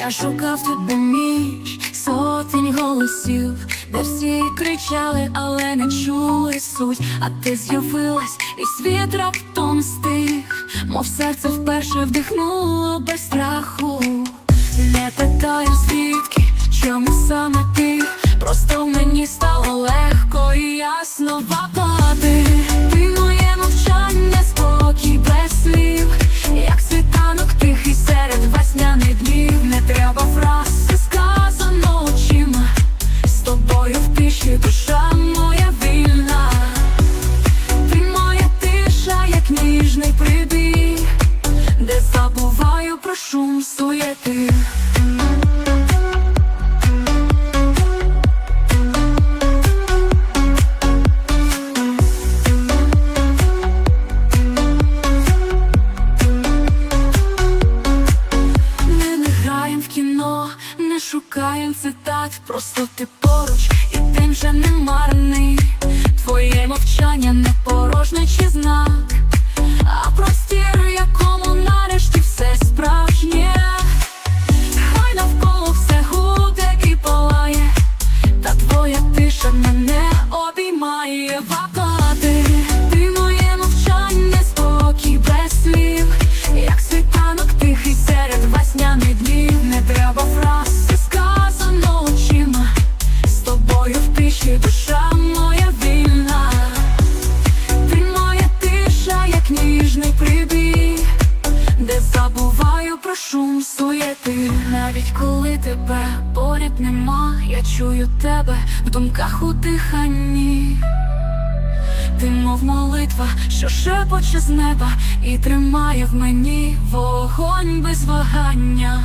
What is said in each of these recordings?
Я шукав тебе між сотень голосів, де всі кричали, але не чули суть. А ти з'явилась, і світ раптом стих, мов серце вперше вдихнуло без страху. Не питаю звідки, чому саме ти, просто мені стало легко і ясно вапати. Тиші душа моя вільна. Ти моя тиша, як ніжний прибій, де забуваю про шум суєти. Шукаєм цитат, просто ти поруч, вже не марний. Твоє мовчання не в тиші душа моя вільна. Ти моя тиша, як ніжний прибій, де забуваю про шум суєти. Навіть коли тебе поряд нема, я чую тебе в думках у диханні. Ти мов молитва, що шепоче з неба і тримає в мені вогонь без вагання.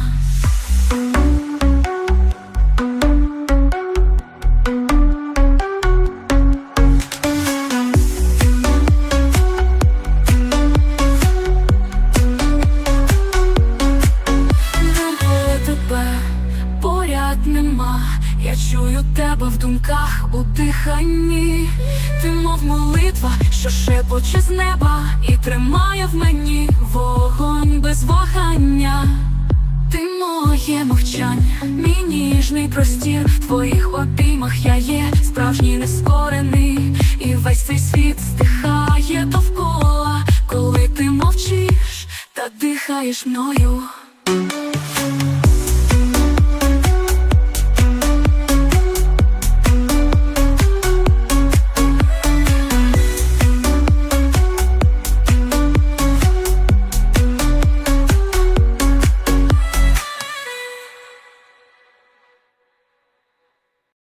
Нема, я чую тебе в думках у диханні. Ти мов молитва, що шепоче з неба і тримає в мені вогонь без вагання. Ти моє мовчання, мій ніжний простір в твоїх обіймах я є справжній нескорений, і весь цей світ стихає довкола, коли ти мовчиш та дихаєш мною.